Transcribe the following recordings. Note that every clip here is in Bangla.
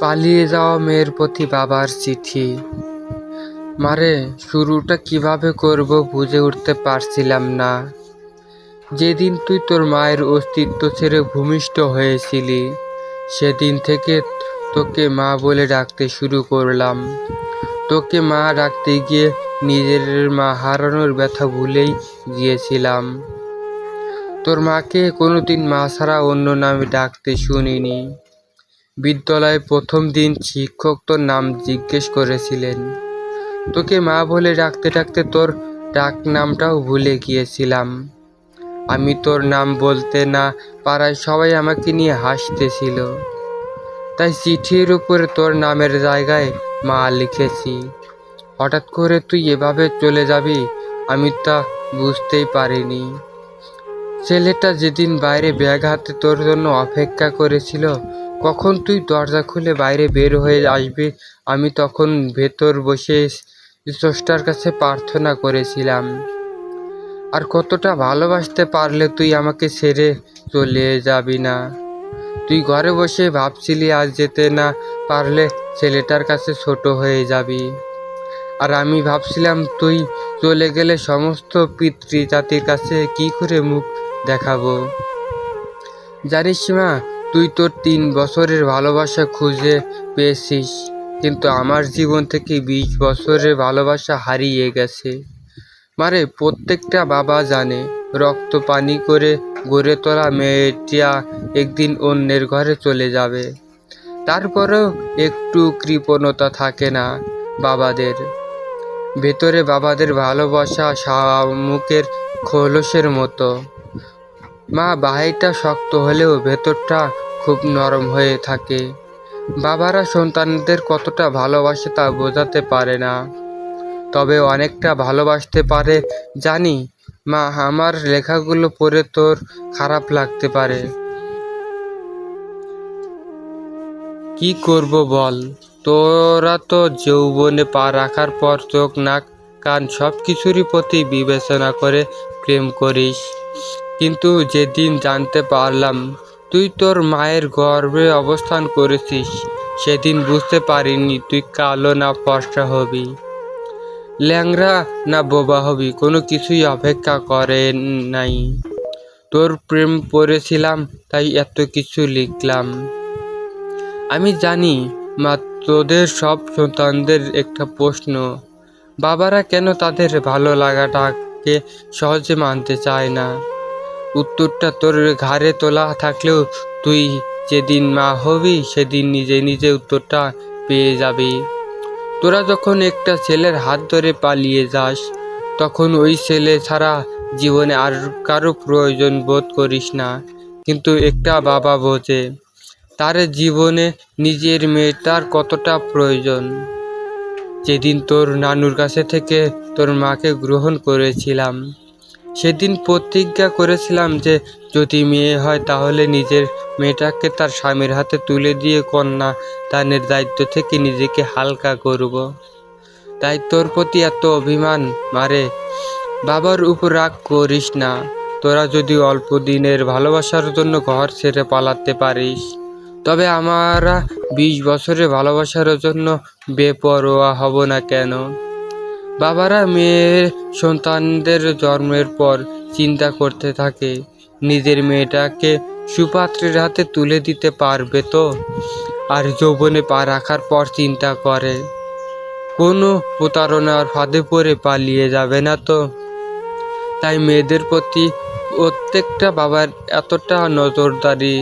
পালিয়ে যাওয়া মেয়ের প্রতি বাবার চিঠি। মারে, শুরুটা কীভাবে করব বুঝে উঠতে পারছিলাম না। যেদিন তুই তোর মায়ের অস্তিত্ব ছেড়ে ভূমিষ্ঠ হয়েছিলি, সেদিন থেকে তোকে মা বলে ডাকতে শুরু করলাম। তোকে মা ডাকতে গিয়ে নিজের মা হারানোর ব্যথা ভুলেই গিয়েছিলাম। তোর মাকে কোনোদিন মা ছাড়া অন্য নামে ডাকতে শুনিনি। বিদ্যালয়ে প্রথম দিন শিক্ষক তোর নাম জিজ্ঞেস করেছিলেন। তোকে মা বলে ডাকতে ডাকতে তোর ডাক নামটাও ভুলে গিয়েছিলাম। আমি তোর নাম বলতে না পারায় সবাই আমাকে নিয়ে হাসতেছিল। তাই চিঠির উপরে তোর নামের জায়গায় মা লিখেছি। হঠাৎ করে তুই এভাবে চলে যাবি, আমি তা বুঝতেই পারিনি। ছেলেটা যেদিন বাইরে ব্যাগ হাতে তোর জন্য অপেক্ষা করেছিল কখন তুই দরজা খুলে বাইরে বের হয়ে আসবি? আমি তখন ভেতর বসে স্রষ্টার কাছে প্রার্থনা করেছিলাম। আর কতটা ভালোবাসতে পারলে তুই আমাকে ছেড়ে চলে যাবি না? তুই ঘরে বসে ভাবছিলি আজ যেতে না পারলে ছেলেটার কাছে ছোট হয়ে যাবি। আর আমি ভাবছিলাম তুই চলে গেলে সমস্ত পিতৃ জাতির কাছে কি করে মুখ দেখাবো? জানিস মা তুই তোর তিন বছরের ভালোবাসা খুঁজে পেয়েছিস, কিন্তু আমার জীবন থেকে বিশ বছরের ভালোবাসা হারিয়ে গেছে। মারে প্রত্যেকটা বাবা জানে, রক্ত পানি করে গড়ে তোলা মেয়েটিয়া একদিন অন্যের ঘরে চলে যাবে। তারপরেও একটু কৃপণতা থাকে না বাবাদের। ভেতরে বাবাদের ভালোবাসা শামুকের খোলসের মতো। মা বাহিরটা শক্ত হলেও ভেতরটা খুব নরম হয়ে থাকে। বাবারা সন্তানদের কতটা ভালোবাসে তা বোঝাতে পারে না। তবে অনেকটা ভালোবাসতে পারে, জানি। মা, আমার লেখাগুলো পড়ে তোর খারাপ লাগতে পারে। কি করব বল? তোরা তো যৌবনে পা রাখার পর চোখ, নাক, কান সব কিছুরই প্রতি বিবেচনা করে প্রেম করিস। কিন্তু যেদিন জানতে পারলাম, তুই তোর মায়ের গর্ভে অবস্থান করেছিস, সেদিন বুঝতে পারিনি তুই কালো না ফর্সা হবি। ল্যাংরা না বোবা হবি, কোনো কিছুই অপেক্ষা করে নাই। তোর প্রেম পড়েছিলাম, তাই এত কিছু লিখলাম। আমি জানি, মা, তোদের সব সন্তানদের একটা প্রশ্ন, বাবারা কেন তাদের ভালো লাগাটাকে সহজে মানতে চায় না? উত্তরটা তোর ঘাড়ে তোলা থাকলেও তুই যেদিন মা হবি, সেদিন নিজে নিজে উত্তরটা পেয়ে যাবি। তোরা যখন একটা ছেলের হাত ধরে পালিয়ে যাস, তখন ওই ছেলে ছাড়া জীবনে আর কারও প্রয়োজন বোধ করিস না, কিন্তু একটা বাবা বোঝে, তার জীবনে নিজের মেয়েটার কতটা প্রয়োজন। যেদিন তোর নানুর কাছে থেকে তোর মাকে গ্রহণ করেছিলাম সেদিন প্রতিজ্ঞা করেছিলাম যে, যদি মেয়ে হয় তাহলে নিজের মেয়েটাকে তার স্বামীর হাতে তুলে দিয়ে কন্যা দানের দায়িত্ব থেকে নিজেকে হালকা করব। তাই তোর প্রতি এত অভিমান, মারে। বাবার উপর রাগ করিস না। তোরা যদি অল্প দিনের ভালোবাসার জন্য ঘর ছেড়ে পালাতে পারিস, তবে আমরা বিশ বছরের ভালোবাসার জন্য বেপরোয়া হব না কেন? বাবারা মেয়ের সন্তানদের জন্মের পর চিন্তা করতে থাকে, নিজের মেয়েটাকে সুপাত্রের হাতে তুলে দিতে পারবে তো? আর যৌবনে পা রাখার পর চিন্তা করে, কোনো প্রতারণার ফাঁদে পড়ে পালিয়ে যাবে না তো? তাই মেয়েদের প্রতি প্রত্যেকটা বাবার এতটা নজরদারি,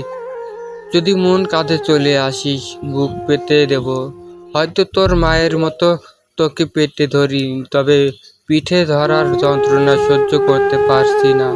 যদি মন কাঁধে চলে আসিস, বুক পেতে দেব। হয়তো তোর মায়ের মতো তোকে পেটে ধরি তবে পিঠে ধরার যন্ত্রণা সহ্য করতে পারছি না।